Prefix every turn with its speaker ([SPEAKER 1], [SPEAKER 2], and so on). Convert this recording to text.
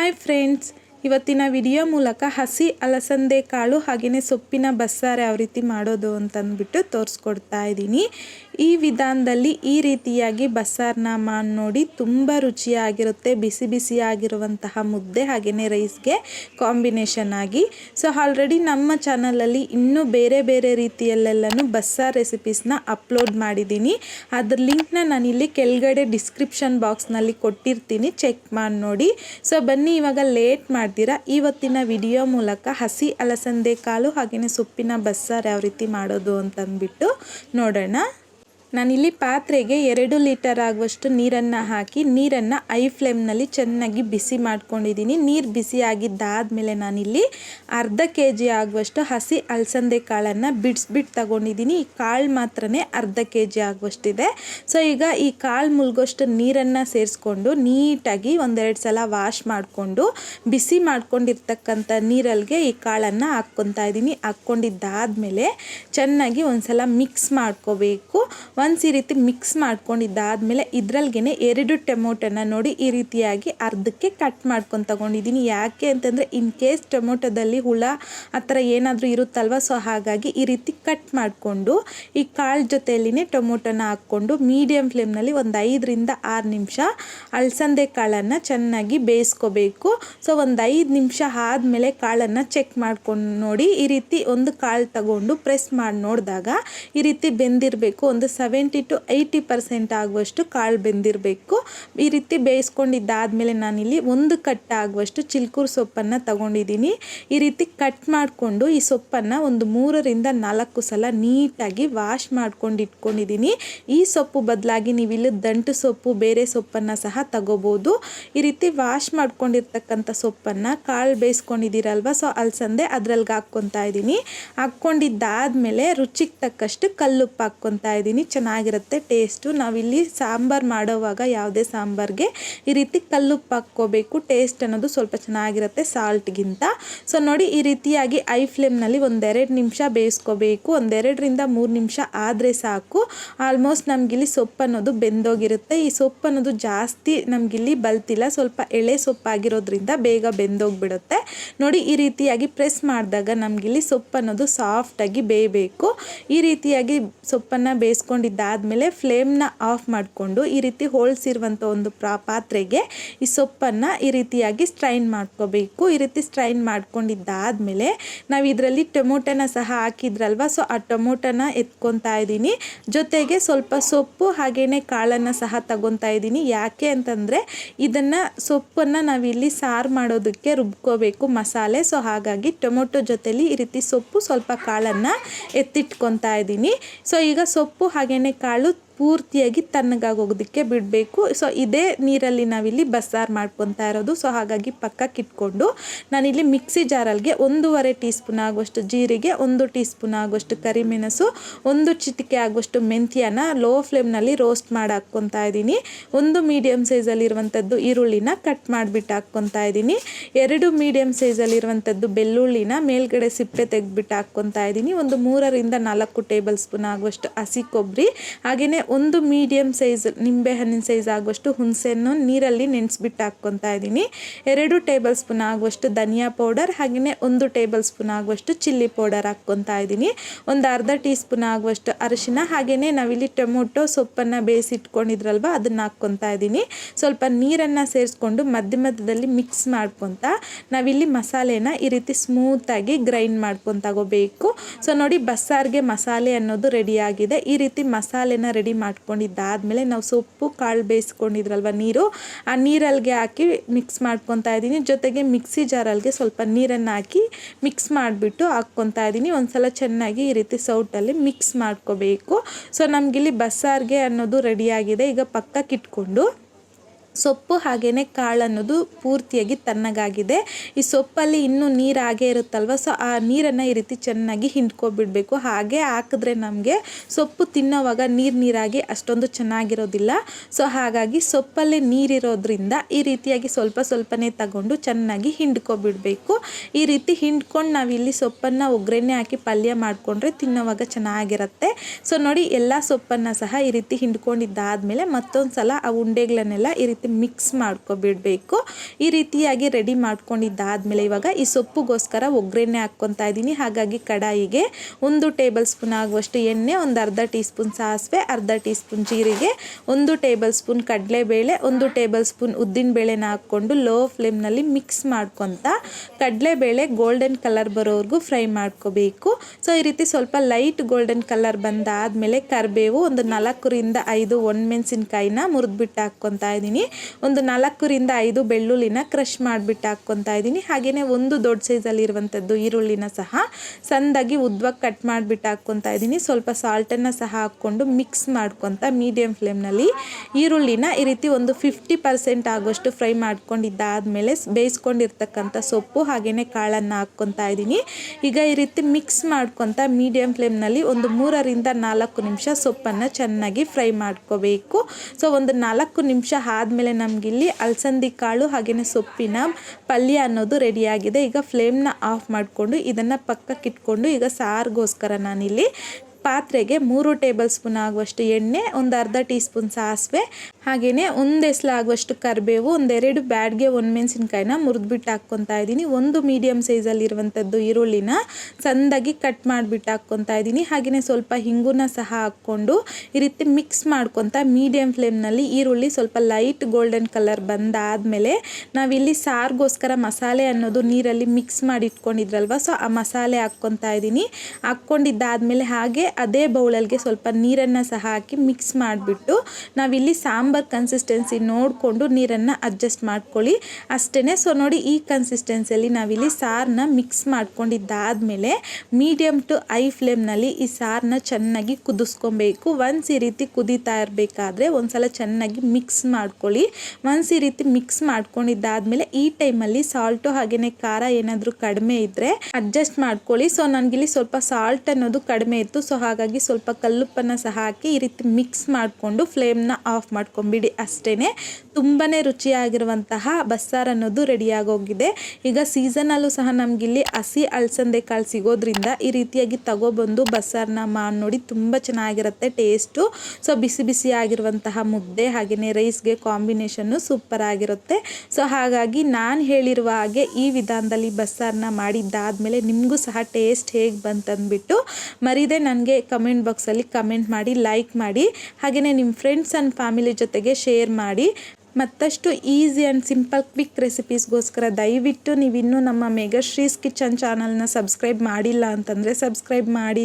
[SPEAKER 1] Hi friends, ಇವತ್ತಿನ video ಮೂಲಕ ಹಸಿ ಅಲಸಂದೆ ಕಾಳು ಹಾಗೆಯೇ ಸೊಪ್ಪಿನ ಬಸ್ಸಾರು ಯಾವ ರೀತಿ ಮಾಡೋದು ಅಂತಂದ್ಬಿಟ್ಟು ತೋರಿಸ್ಕೊಡ್ತಾ ಇದ್ದೀನಿ. ಈ ವಿಧಾನದಲ್ಲಿ ಈ ರೀತಿಯಾಗಿ ಬಸ್ಸಾರನ್ನ ಮಾಡಿ ನೋಡಿ ತುಂಬ ರುಚಿಯಾಗಿರುತ್ತೆ, ಬಿಸಿ ಬಿಸಿಯಾಗಿರುವಂತಹ ಮುದ್ದೆ ಹಾಗೆಯೇ ರೈಸ್ಗೆ ಕಾಂಬಿನೇಷನ್ ಆಗಿ. ಸೊ ಆಲ್ರೆಡಿ ನಮ್ಮ ಚಾನಲಲ್ಲಿ ಇನ್ನೂ ಬೇರೆ ಬೇರೆ ರೀತಿಯಲ್ಲೆಲ್ಲನೂ ಬಸ್ಸಾರ್ ರೆಸಿಪೀಸ್ನ ಅಪ್ಲೋಡ್ ಮಾಡಿದ್ದೀನಿ. ಅದ್ರ ಲಿಂಕ್ನ ನಾನಿಲ್ಲಿ ಕೆಳಗಡೆ ಡಿಸ್ಕ್ರಿಪ್ಷನ್ ಬಾಕ್ಸ್ನಲ್ಲಿ ಕೊಟ್ಟಿರ್ತೀನಿ, ಚೆಕ್ ಮಾಡಿ ನೋಡಿ. ಸೊ ಬನ್ನಿ ಇವಾಗ ಲೇಟ್ ಮಾಡ್ತೀರಾ? ಇವತ್ತಿನ ವಿಡಿಯೋ ಮೂಲಕ ಹಸಿ ಅಲಸಂದೆ ಕಾಳು ಹಾಗೆಯೇ ಸೊಪ್ಪಿನ ಬಸ್ಸಾರು ಯಾವ ರೀತಿ ಮಾಡೋದು ಅಂತಂದ್ಬಿಟ್ಟು ನೋಡೋಣ. ನಾನಿಲ್ಲಿ ಪಾತ್ರೆಗೆ ಎರಡು ಲೀಟರ್ ಆಗುವಷ್ಟು ನೀರನ್ನು ಹಾಕಿ, ನೀರನ್ನು ಐ ಫ್ಲೇಮ್ನಲ್ಲಿ ಚೆನ್ನಾಗಿ ಬಿಸಿ ಮಾಡ್ಕೊಂಡಿದ್ದೀನಿ. ನೀರು ಬಿಸಿ ಆಗಿದ್ದಾದಮೇಲೆ ನಾನಿಲ್ಲಿ ಅರ್ಧ ಕೆ ಜಿ ಆಗುವಷ್ಟು ಹಸಿ ಅಲಸಂದೆ ಕಾಳನ್ನು ಬಿಡಿಸ್ಬಿಟ್ಟು ತಗೊಂಡಿದ್ದೀನಿ. ಈ ಕಾಳು ಮಾತ್ರ ಅರ್ಧ ಕೆ ಜಿ ಆಗುವಷ್ಟಿದೆ. ಸೊ, ಈಗ ಈ ಕಾಳು ಮುಳುಗೋಷ್ಟು ನೀರನ್ನು ಸೇರಿಸ್ಕೊಂಡು ನೀಟಾಗಿ ಒಂದೆರಡು ಸಲ ವಾಶ್ ಮಾಡಿಕೊಂಡು, ಬಿಸಿ ಮಾಡ್ಕೊಂಡಿರ್ತಕ್ಕಂಥ ನೀರಲ್ಲಿಗೆ ಈ ಕಾಳನ್ನು ಹಾಕ್ಕೊತಾ ಇದ್ದೀನಿ. ಹಾಕ್ಕೊಂಡಿದ್ದಾದಮೇಲೆ ಚೆನ್ನಾಗಿ ಒಂದು ಸಲ ಮಿಕ್ಸ್ ಮಾಡ್ಕೋಬೇಕು. ಒಂದ್ಸಿ ಈ ರೀತಿ ಮಿಕ್ಸ್ ಮಾಡ್ಕೊಂಡಿದ್ದಾದಮೇಲೆ ಇದ್ರಲ್ಗೆ ಎರಡು ಟೊಮೊಟೊನ ನೋಡಿ ಈ ರೀತಿಯಾಗಿ ಅರ್ಧಕ್ಕೆ ಕಟ್ ಮಾಡ್ಕೊಂಡು ತಗೊಂಡಿದ್ದೀನಿ. ಯಾಕೆ ಅಂತಂದರೆ ಇನ್ ಕೇಸ್ ಟೊಮೊಟೊದಲ್ಲಿ ಹುಳ ಆ ಥರ ಏನಾದರೂ ಇರುತ್ತಲ್ವ? ಸೊ ಹಾಗಾಗಿ ಈ ರೀತಿ ಕಟ್ ಮಾಡಿಕೊಂಡು ಈ ಕಾಳು ಜೊತೆಯಲ್ಲಿನೇ ಟೊಮೊಟೊನ ಹಾಕ್ಕೊಂಡು ಮೀಡಿಯಮ್ ಫ್ಲೇಮ್ನಲ್ಲಿ ಒಂದು ಐದರಿಂದ ಆರು ನಿಮಿಷ ಅಲಸಂದೆ ಕಾಳನ್ನು ಚೆನ್ನಾಗಿ ಬೇಯಿಸ್ಕೋಬೇಕು. ಸೊ ಒಂದು ಐದು ನಿಮಿಷ ಆದಮೇಲೆ ಕಾಳನ್ನು ಚೆಕ್ ಮಾಡ್ಕೊಂಡು ನೋಡಿ ಈ ರೀತಿ ಒಂದು ಕಾಳು ತಗೊಂಡು ಪ್ರೆಸ್ ಮಾಡಿ ನೋಡಿದಾಗ ಈ ರೀತಿ ಬೆಂದಿರಬೇಕು. ಒಂದು ಸೆವೆಂಟಿ ಟು ಏಯ್ಟಿ ಪರ್ಸೆಂಟ್ ಆಗುವಷ್ಟು ಕಾಳು ಬೆಂದಿರಬೇಕು. ಈ ರೀತಿ ಬೇಯಿಸ್ಕೊಂಡಿದ್ದಾದಮೇಲೆ ನಾನಿಲ್ಲಿ ಒಂದು ಕಟ್ ಆಗುವಷ್ಟು ಚಿಲ್ಕೂರು ಸೊಪ್ಪನ್ನು ತಗೊಂಡಿದ್ದೀನಿ. ಈ ರೀತಿ ಕಟ್ ಮಾಡಿಕೊಂಡು ಈ ಸೊಪ್ಪನ್ನು ಒಂದು ಮೂರರಿಂದ ನಾಲ್ಕು ಸಲ ನೀಟಾಗಿ ವಾಶ್ ಮಾಡ್ಕೊಂಡು ಇಟ್ಕೊಂಡಿದ್ದೀನಿ. ಈ ಸೊಪ್ಪು ಬದಲಾಗಿ ನೀವು ಇಲ್ಲಿ ದಂಟು ಸೊಪ್ಪು, ಬೇರೆ ಸೊಪ್ಪನ್ನು ಸಹ ತಗೋಬೋದು. ಈ ರೀತಿ ವಾಶ್ ಮಾಡ್ಕೊಂಡಿರ್ತಕ್ಕಂಥ ಸೊಪ್ಪನ್ನು ಕಾಳು ಬೇಯಿಸ್ಕೊಂಡಿದ್ದೀರಲ್ವ? ಸೊ ಅಲ್ಸಂದೆ ಅದ್ರಲ್ಲಿ ಹಾಕ್ಕೊತಾ ಇದ್ದೀನಿ. ಹಾಕ್ಕೊಂಡಿದ್ದಾದಮೇಲೆ ರುಚಿಗೆ ತಕ್ಕಷ್ಟು ಕಲ್ಲುಪ್ಪು ಹಾಕ್ಕೊತಾ ಇದ್ದೀನಿ. ಚೆನ್ನಾಗಿರುತ್ತೆ ಟೇಸ್ಟು ನಾವಿಲ್ಲಿ ಸಾಂಬಾರು ಮಾಡೋವಾಗ ಯಾವುದೇ ಸಾಂಬಾರಿಗೆ ಈ ರೀತಿ ಕಲ್ಲುಪ್ಪು ಹಾಕ್ಕೋಬೇಕು. ಟೇಸ್ಟ್ ಅನ್ನೋದು ಸ್ವಲ್ಪ ಚೆನ್ನಾಗಿರುತ್ತೆ ಸಾಲ್ಟ್ಗಿಂತ ಸೊ ನೋಡಿ ಈ ರೀತಿಯಾಗಿ ಐ ಫ್ಲೇಮ್ನಲ್ಲಿ ಒಂದೆರಡು ನಿಮಿಷ ಬೇಯಿಸ್ಕೋಬೇಕು. ಒಂದೆರಡರಿಂದ ಮೂರು ನಿಮಿಷ ಆದರೆ ಸಾಕು. ಆಲ್ಮೋಸ್ಟ್ ನಮಗಿಲ್ಲಿ ಸೊಪ್ಪು ಅನ್ನೋದು ಬೆಂದೋಗಿರುತ್ತೆ. ಈ ಸೊಪ್ಪು ಅನ್ನೋದು ಜಾಸ್ತಿ ನಮಗಿಲ್ಲಿ ಬಲ್ತಿಲ್ಲ. ಸ್ವಲ್ಪ ಎಳೆ ಸೊಪ್ಪಾಗಿರೋದ್ರಿಂದ ಬೇಗ ಬೆಂದೋಗ್ಬಿಡುತ್ತೆ. ನೋಡಿ ಈ ರೀತಿಯಾಗಿ ಪ್ರೆಸ್ ಮಾಡಿದಾಗ ನಮಗಿಲ್ಲಿ ಸೊಪ್ಪು ಅನ್ನೋದು ಸಾಫ್ಟಾಗಿ ಬೇಯಬೇಕು. ಈ ರೀತಿಯಾಗಿ ಸೊಪ್ಪನ್ನು ಬೇಯಿಸ್ಕೊಂಡಿದ್ದಾದಮೇಲೆ ಫ್ಲೇಮ್ನ ಆಫ್ ಮಾಡಿಕೊಂಡು ಈ ರೀತಿ ಹೋಲ್ಸಿರುವಂಥ ಒಂದು ಪ್ರಾ ಪಾತ್ರೆಗೆ ಈ ಸೊಪ್ಪನ್ನು ಈ ರೀತಿಯಾಗಿ ಸ್ಟ್ರೈನ್ ಮಾಡ್ಕೋಬೇಕು. ಈ ರೀತಿ ಸ್ಟ್ರೈನ್ ಮಾಡ್ಕೊಂಡಿದ್ದಾದಮೇಲೆ ನಾವು ಇದರಲ್ಲಿ ಟೊಮೊಟೊನ ಸಹ ಹಾಕಿದ್ರಲ್ವ? ಸೊ, ಆ ಟೊಮೊಟೊನ ಎತ್ಕೊತಾ ಇದ್ದೀನಿ. ಜೊತೆಗೆ ಸ್ವಲ್ಪ ಸೊಪ್ಪು ಹಾಗೆಯೇ ಕಾಳನ್ನು ಸಹ ತಗೊತಾ ಇದ್ದೀನಿ. ಯಾಕೆ ಅಂತಂದರೆ ಇದನ್ನು ಸೊಪ್ಪನ್ನು ನಾವಿಲ್ಲಿ ಸಾರು ಮಾಡೋದಕ್ಕೆ ರುಬ್ಕೋಬೇಕು ಮಸಾಲೆ. ಸೊ, ಹಾಗಾಗಿ ಟೊಮೊಟೊ ಜೊತೆಯಲ್ಲಿ ಈ ರೀತಿ ಸೊಪ್ಪು ಸ್ವಲ್ಪ ಕಾಳನ್ನು ಎತ್ತಿಟ್ಕೊತಾ ಇದ್ದೀನಿ. ಸೊ, ಈಗ ಸೊಪ್ಪು ಹಾಗೆಯೇ ಕಾಳು ಪೂರ್ತಿಯಾಗಿ ತಣ್ಣಗಾಗೋಗೋದಕ್ಕೆ ಬಿಡಬೇಕು. ಸೊ ಇದೇ ನೀರಲ್ಲಿ ನಾವಿಲ್ಲಿ ಬಸ್ಸಾರು ಮಾಡ್ಕೊತಾ ಇರೋದು. ಸೊ ಹಾಗಾಗಿ ಪಕ್ಕಕ್ಕೆ ಇಟ್ಕೊಂಡು ನಾನಿಲ್ಲಿ ಮಿಕ್ಸಿ ಜಾರಲ್ಗೆ ಒಂದೂವರೆ ಟೀ ಸ್ಪೂನ್ ಆಗುವಷ್ಟು ಜೀರಿಗೆ, ಒಂದು ಟೀ ಸ್ಪೂನ್ ಆಗುವಷ್ಟು ಕರಿಮೆಣಸು, ಒಂದು ಚಿಟಿಕೆ ಆಗುವಷ್ಟು ಮೆಂತ್ಯನ ಲೋ ಫ್ಲೇಮ್ನಲ್ಲಿ ರೋಸ್ಟ್ ಮಾಡಿ ಹಾಕ್ಕೊತಾ ಇದ್ದೀನಿ. ಒಂದು ಮೀಡಿಯಮ್ ಸೈಜಲ್ಲಿರುವಂಥದ್ದು ಈರುಳ್ಳಿನ ಕಟ್ ಮಾಡಿಬಿಟ್ಟು ಹಾಕ್ಕೊತಾ ಇದ್ದೀನಿ. ಎರಡು ಮೀಡಿಯಮ್ ಸೈಜಲ್ಲಿರುವಂಥದ್ದು ಬೆಳ್ಳುಳ್ಳಿನ ಮೇಲ್ಗಡೆ ಸಿಪ್ಪೆ ತೆಗೆದ್ಬಿಟ್ಟು ಹಾಕ್ಕೊತಾ ಇದ್ದೀನಿ. ಒಂದು ಮೂರರಿಂದ ನಾಲ್ಕು ಟೇಬಲ್ ಸ್ಪೂನ್ ಆಗುವಷ್ಟು ಹಸಿ ಕೊಬ್ಬರಿ ಹಾಗೆಯೇ ಒಂದು ಮೀಡಿಯಮ್ ಸೈಜ್ ನಿಂಬೆ ಹಣ್ಣಿನ ಸೈಜ್ ಆಗುವಷ್ಟು ಹುಣಸೆಯನ್ನು ನೀರಲ್ಲಿ ನೆನೆಸ್ಬಿಟ್ಟು ಹಾಕ್ಕೊತಾ ಇದ್ದೀನಿ. ಎರಡು ಟೇಬಲ್ ಸ್ಪೂನ್ ಆಗುವಷ್ಟು ಧನಿಯಾ ಪೌಡರ್ ಹಾಗೆಯೇ ಒಂದು ಟೇಬಲ್ ಸ್ಪೂನ್ ಆಗುವಷ್ಟು ಚಿಲ್ಲಿ ಪೌಡರ್ ಹಾಕ್ಕೊತಾ ಇದ್ದೀನಿ. ಒಂದು ಅರ್ಧ ಟೀ ಸ್ಪೂನ್ ಆಗುವಷ್ಟು ಅರಿಶಿನ ಹಾಗೆಯೇ ನಾವಿಲ್ಲಿ ಟೊಮೊಟೊ ಸೊಪ್ಪನ್ನು ಬೇಯಿಸಿಟ್ಕೊಂಡಿದ್ರಲ್ವ, ಅದನ್ನು ಹಾಕ್ಕೊತಾ ಇದ್ದೀನಿ. ಸ್ವಲ್ಪ ನೀರನ್ನು ಸೇರಿಸ್ಕೊಂಡು ಮಧ್ಯ ಮಧ್ಯದಲ್ಲಿ ಮಿಕ್ಸ್ ಮಾಡ್ಕೊತಾ ನಾವಿಲ್ಲಿ ಮಸಾಲೆನ ಈ ರೀತಿ ಸ್ಮೂತಾಗಿ ಗ್ರೈಂಡ್ ಮಾಡ್ಕೊತಾಗೋಬೇಕು ತಗೋಬೇಕು. ಸೊ ನೋಡಿ, ಬಸ್ಸಾರಿಗೆ ಮಸಾಲೆ ಅನ್ನೋದು ರೆಡಿಯಾಗಿದೆ ಈ ರೀತಿ ಮಸಾಲೆನ ರೆಡಿ ಮಾಡ್ಕೊಂಡಿದ್ದಾದಮೇಲೆ ನಾವು ಸೊಪ್ಪು, ಕಾಳು ಬೇಯಿಸ್ಕೊಂಡಿದ್ರಲ್ವ ನೀರು, ಆ ನೀರಲ್ಲಿಗೆ ಹಾಕಿ ಮಿಕ್ಸ್ ಮಾಡ್ಕೊತಾ ಇದ್ದೀನಿ. ಜೊತೆಗೆ ಮಿಕ್ಸಿ ಜಾರಲ್ಲಿಗೆ ಸ್ವಲ್ಪ ನೀರನ್ನು ಹಾಕಿ ಮಿಕ್ಸ್ ಮಾಡಿಬಿಟ್ಟು ಹಾಕ್ಕೊತಾ ಇದ್ದೀನಿ. ಒಂದ್ಸಲ ಚೆನ್ನಾಗಿ ಈ ರೀತಿ ಸೌಟಲ್ಲಿ ಮಿಕ್ಸ್ ಮಾಡ್ಕೋಬೇಕು. ಸೊ ನಮಗಿಲ್ಲಿ ಬಸ್ಸಾರಿಗೆ ಅನ್ನೋದು ರೆಡಿಯಾಗಿದೆ ಈಗ ಪಕ್ಕಕ್ಕೆ ಇಟ್ಕೊಂಡು ಸೊಪ್ಪು ಹಾಗೆಯೇ ಕಾಳು ಅನ್ನೋದು ಪೂರ್ತಿಯಾಗಿ ತಣ್ಣಗಾಗಿದೆ ಈ ಸೊಪ್ಪಲ್ಲಿ ಇನ್ನೂ ನೀರು ಹಾಗೆ ಇರುತ್ತಲ್ವ? ಸೊ ಆ ನೀರನ್ನು ಈ ರೀತಿ ಚೆನ್ನಾಗಿ ಹಿಂಡ್ಕೊಬಿಡಬೇಕು. ಹಾಗೆ ಹಾಕಿದ್ರೆ ನಮಗೆ ಸೊಪ್ಪು ತಿನ್ನೋವಾಗ ನೀರು ನೀರಾಗಿ ಅಷ್ಟೊಂದು ಚೆನ್ನಾಗಿರೋದಿಲ್ಲ. ಸೊ ಹಾಗಾಗಿ ಸೊಪ್ಪಲ್ಲಿ ನೀರಿರೋದ್ರಿಂದ ಈ ರೀತಿಯಾಗಿ ಸ್ವಲ್ಪ ಸ್ವಲ್ಪನೇ ತಗೊಂಡು ಚೆನ್ನಾಗಿ ಹಿಂಡ್ಕೊಬಿಡಬೇಕು. ಈ ರೀತಿ ಹಿಂಡ್ಕೊಂಡು ನಾವಿಲ್ಲಿ ಸೊಪ್ಪನ್ನು ಒಗ್ಗರಣೆ ಹಾಕಿ ಪಲ್ಯ ಮಾಡಿಕೊಂಡ್ರೆ ತಿನ್ನೋವಾಗ ಚೆನ್ನಾಗಿರುತ್ತೆ. ಸೊ ನೋಡಿ, ಎಲ್ಲ ಸೊಪ್ಪನ್ನು ಸಹ ಈ ರೀತಿ ಹಿಂಡ್ಕೊಂಡಿದ್ದಾದಮೇಲೆ ಮತ್ತೊಂದು ಸಲ ಆ ಉಂಡೆಗಳನ್ನೆಲ್ಲ ಈ ರೀತಿ ರೀತಿ ಮಿಕ್ಸ್ ಮಾಡ್ಕೊಬಿಡಬೇಕು. ಈ ರೀತಿಯಾಗಿ ರೆಡಿ ಮಾಡ್ಕೊಂಡಿದ್ದಾದಮೇಲೆ ಇವಾಗ ಈ ಸೊಪ್ಪುಗೋಸ್ಕರ ಒಗ್ಗರಣೆ ಹಾಕ್ಕೊತಾ ಇದ್ದೀನಿ. ಹಾಗಾಗಿ ಕಡಾಯಿಗೆ ಒಂದು ಟೇಬಲ್ ಸ್ಪೂನ್ ಆಗುವಷ್ಟು ಎಣ್ಣೆ, ಒಂದು ಅರ್ಧ ಟೀ ಸ್ಪೂನ್ ಸಾಸಿವೆ, ಅರ್ಧ ಟೀ ಸ್ಪೂನ್ ಜೀರಿಗೆ, ಒಂದು ಟೇಬಲ್ ಸ್ಪೂನ್ ಕಡಲೆಬೇಳೆ, ಒಂದು ಟೇಬಲ್ ಸ್ಪೂನ್ ಉದ್ದಿನಬೇಳೆನ ಹಾಕ್ಕೊಂಡು ಲೋ ಫ್ಲೇಮ್ನಲ್ಲಿ ಮಿಕ್ಸ್ ಮಾಡ್ಕೊತ ಕಡಲೆಬೇಳೆ ಗೋಲ್ಡನ್ ಕಲರ್ ಬರೋವರೆಗೂ ಫ್ರೈ ಮಾಡ್ಕೋಬೇಕು. ಸೊ ಈ ರೀತಿ ಸ್ವಲ್ಪ ಲೈಟ್ ಗೋಲ್ಡನ್ ಕಲರ್ ಬಂದಾದಮೇಲೆ ಕರಿಬೇವು ಒಂದು ನಾಲ್ಕರಿಂದ ಐದು ಒಣಮೆಣಸಿನ್ಕಾಯಿನ ಮುರಿದ್ಬಿಟ್ಟು ಹಾಕ್ಕೊತಾ ಇದ್ದೀನಿ. ಒಂದು ನಾಲ್ಕರಿಂದ ಐದು ಬೆಳ್ಳುಳ್ಳಿನ ಕ್ರಷ್ ಮಾಡಿಬಿಟ್ಟು ಹಾಕ್ಕೊತಾ ಇದ್ದೀನಿ. ಹಾಗೆಯೇ ಒಂದು ದೊಡ್ಡ ಸೈಜಲ್ಲಿ ಇರುವಂಥದ್ದು ಈರುಳ್ಳಿನ ಸಹ ಸಣ್ಣದಾಗಿ ಉದ್ದವಾಗಿ ಕಟ್ ಮಾಡಿಬಿಟ್ಟು ಹಾಕ್ಕೊತಾ ಇದ್ದೀನಿ. ಸ್ವಲ್ಪ ಸಾಲ್ಟನ್ನು ಸಹ ಹಾಕ್ಕೊಂಡು ಮಿಕ್ಸ್ ಮಾಡ್ಕೊತ ಮೀಡಿಯಮ್ ಫ್ಲೇಮ್ನಲ್ಲಿ ಈರುಳ್ಳಿನ ಈ ರೀತಿ ಒಂದು ಫಿಫ್ಟಿ ಪರ್ಸೆಂಟ್ ಆಗೋಷ್ಟು ಫ್ರೈ ಮಾಡ್ಕೊಂಡಿದ್ದಾದಮೇಲೆ ಬೇಯಿಸ್ಕೊಂಡಿರ್ತಕ್ಕಂಥ ಸೊಪ್ಪು ಹಾಗೆಯೇ ಕಾಳನ್ನು ಹಾಕ್ಕೊತಾ ಇದ್ದೀನಿ. ಈಗ ಈ ರೀತಿ ಮಿಕ್ಸ್ ಮಾಡ್ಕೊತ ಮೀಡಿಯಮ್ ಫ್ಲೇಮ್ನಲ್ಲಿ ಒಂದು ಮೂರರಿಂದ ನಾಲ್ಕು ನಿಮಿಷ ಸೊಪ್ಪನ್ನು ಚೆನ್ನಾಗಿ ಫ್ರೈ ಮಾಡ್ಕೋಬೇಕು. ಸೊ ಒಂದು ನಾಲ್ಕು ನಿಮಿಷ ಆದಮೇಲೆ ನಮಗಿಲ್ಲಿ ಅಲಸಂದಿ ಕಾಳು ಹಾಗೆಯೇ ಸೊಪ್ಪಿನ ಪಲ್ಯ ಅನ್ನೋದು ರೆಡಿಯಾಗಿದೆ. ಈಗ ಫ್ಲೇಮ್ನ ಆಫ್ ಮಾಡಿಕೊಂಡು ಇದನ್ನು ಪಕ್ಕಕ್ಕಿಟ್ಕೊಂಡು ಈಗ ಸಾರಿಗೋಸ್ಕರ ನಾನಿಲ್ಲಿ ಪಾತ್ರೆಗೆ ಮೂರು ಟೇಬಲ್ ಸ್ಪೂನ್ ಆಗುವಷ್ಟು ಎಣ್ಣೆ, ಒಂದು ಅರ್ಧ ಟೀ ಸ್ಪೂನ್ ಸಾಸಿವೆ, ಹಾಗೆಯೇ ಒಂದು ಎಸ್ಲಾಗುವಷ್ಟು ಕರಿಬೇವು ಒಂದೆರಡು ಬ್ಯಾಡ್ಗೆ, ಒಂದು ಮೆಣಸಿನ್ಕಾಯಿನ ಮುರಿದ್ಬಿಟ್ಟು ಹಾಕ್ಕೊತಾ ಇದ್ದೀನಿ. ಒಂದು ಮೀಡಿಯಮ್ ಸೈಜಲ್ಲಿರುವಂಥದ್ದು ಈರುಳ್ಳಿನ ಚಂದಾಗಿ ಕಟ್ ಮಾಡಿಬಿಟ್ಟು ಹಾಕ್ಕೊತಾ ಇದ್ದೀನಿ. ಹಾಗೆಯೇ ಸ್ವಲ್ಪ ಹಿಂಗೂನ ಸಹ ಹಾಕ್ಕೊಂಡು ಈ ರೀತಿ ಮಿಕ್ಸ್ ಮಾಡ್ಕೊತ ಮೀಡಿಯಮ್ ಫ್ಲೇಮ್ನಲ್ಲಿ ಈರುಳ್ಳಿ ಸ್ವಲ್ಪ ಲೈಟ್ ಗೋಲ್ಡನ್ ಕಲರ್ ಬಂದಾದಮೇಲೆ ನಾವಿಲ್ಲಿ ಸಾರಿಗೋಸ್ಕರ ಮಸಾಲೆ ಅನ್ನೋದು ನೀರಲ್ಲಿ ಮಿಕ್ಸ್ ಮಾಡಿ ಇಟ್ಕೊಂಡಿದ್ರಲ್ವ ಸೊ ಆ ಮಸಾಲೆ ಹಾಕ್ಕೊತಾ ಇದ್ದೀನಿ. ಹಾಕ್ಕೊಂಡಿದ್ದಾದಮೇಲೆ ಹಾಗೆ ಅದೇ ಬೌಲಲ್ಗೆ ಸ್ವಲ್ಪ ನೀರನ್ನು ಸಹ ಹಾಕಿ ಮಿಕ್ಸ್ ಮಾಡಿಬಿಟ್ಟು ನಾವಿಲ್ಲಿ ಸಾಂಬಾರ್ ಕನ್ಸಿಸ್ಟೆನ್ಸಿ ನೋಡಿಕೊಂಡು ನೀರನ್ನು ಅಡ್ಜಸ್ಟ್ ಮಾಡ್ಕೊಳ್ಳಿ. ಅಷ್ಟೇ ಸೊ ನೋಡಿ ಈ ಕನ್ಸಿಸ್ಟೆನ್ಸಿಯಲ್ಲಿ ನಾವಿಲ್ಲಿ ಸಾರನ್ನ ಮಿಕ್ಸ್ ಮಾಡ್ಕೊಂಡಿದ್ದಾದಮೇಲೆ ಮೀಡಿಯಮ್ ಟು ಐ ಫ್ಲೇಮ್ನಲ್ಲಿ ಈ ಸಾರನ್ನ ಚೆನ್ನಾಗಿ ಕುದಿಸ್ಕೊಬೇಕು. ಒನ್ಸ್ ಈ ರೀತಿ ಕುದೀತಾ ಇರಬೇಕಾದ್ರೆ ಒಂದ್ಸಲ ಚೆನ್ನಾಗಿ ಮಿಕ್ಸ್ ಮಾಡ್ಕೊಳ್ಳಿ. ಒನ್ಸ್ ಈ ರೀತಿ ಮಿಕ್ಸ್ ಮಾಡ್ಕೊಂಡಿದ್ದಾದಮೇಲೆ ಈ ಟೈಮಲ್ಲಿ ಸಾಲ್ಟು ಹಾಗೆಯೇ ಖಾರ ಏನಾದರೂ ಕಡಿಮೆ ಇದ್ದರೆ ಅಡ್ಜಸ್ಟ್ ಮಾಡ್ಕೊಳ್ಳಿ. ಸೊ ನನಗಿಲ್ಲಿ ಸ್ವಲ್ಪ ಸಾಲ್ಟ್ ಅನ್ನೋದು ಕಡಿಮೆ ಇತ್ತು. ಸೊ ಹಾಗಾಗಿ ಸ್ವಲ್ಪ ಕಲ್ಲುಪ್ಪನ್ನು ಸಹ ಹಾಕಿ ಈ ರೀತಿ ಮಿಕ್ಸ್ ಮಾಡಿಕೊಂಡು ಫ್ಲೇಮ್ನ ಆಫ್ ಮಾಡ್ಕೊಂಬಿಡಿ ಅಷ್ಟೇ ತುಂಬಾ ರುಚಿಯಾಗಿರುವಂತಹ ಬಸ್ಸಾರು ಅನ್ನೋದು ರೆಡಿಯಾಗೋಗಿದೆ ಈಗ ಸೀಸನಲ್ಲೂ ಸಹ ನಮಗಿಲ್ಲಿ ಹಸಿ ಅಲಸಂದೆ ಕಾಳು ಸಿಗೋದ್ರಿಂದ ಈ ರೀತಿಯಾಗಿ ತಗೊಬಂದು ಬಸ್ಸಾರನ್ನ ಮಾಡಿ ನೋಡಿ ತುಂಬ ಚೆನ್ನಾಗಿರುತ್ತೆ ಟೇಸ್ಟು. ಸೊ ಬಿಸಿ ಬಿಸಿ ಆಗಿರುವಂತಹ ಮುದ್ದೆ ಹಾಗೆಯೇ ರೈಸ್ಗೆ ಕಾಂಬಿನೇಷನ್ನು ಸೂಪರ್ ಆಗಿರುತ್ತೆ. ಸೊ ಹಾಗಾಗಿ ನಾನು ಹೇಳಿರುವ ಹಾಗೆ ಈ ವಿಧಾನದಲ್ಲಿ ಬಸ್ಸಾರನ್ನ ಮಾಡಿದ್ದಾದಮೇಲೆ ನಿಮಗೂ ಸಹ ಟೇಸ್ಟ್ ಹೇಗೆ ಬಂತಂದ್ಬಿಟ್ಟು ಮರಿದೆ ನನಗೆ ಕಮೆಂಟ್ ಬಾಕ್ಸಲ್ಲಿ ಕಮೆಂಟ್ ಮಾಡಿ ಲೈಕ್ ಮಾಡಿ ಹಾಗೆಯೇ ನಿಮ್ಮ ಫ್ರೆಂಡ್ಸ್ ಆ್ಯಂಡ್ ಫ್ಯಾಮಿಲಿ ಜೊತೆಗೆ ಶೇರ್ ಮಾಡಿ. ಮತ್ತಷ್ಟು ಈಸಿ ಆ್ಯಂಡ್ ಸಿಂಪಲ್ ಕ್ವಿಕ್ ರೆಸಿಪೀಸ್ಗೋಸ್ಕರ ದಯವಿಟ್ಟು ನೀವಿನ್ನೂ ನಮ್ಮ ಮೆಗಾಶ್ರೀಸ್ ಕಿಚನ್ ಚಾನಲ್ನ ಸಬ್ಸ್ಕ್ರೈಬ್ ಮಾಡಿಲ್ಲ ಅಂತಂದರೆ ಸಬ್ಸ್ಕ್ರೈಬ್ ಮಾಡಿ.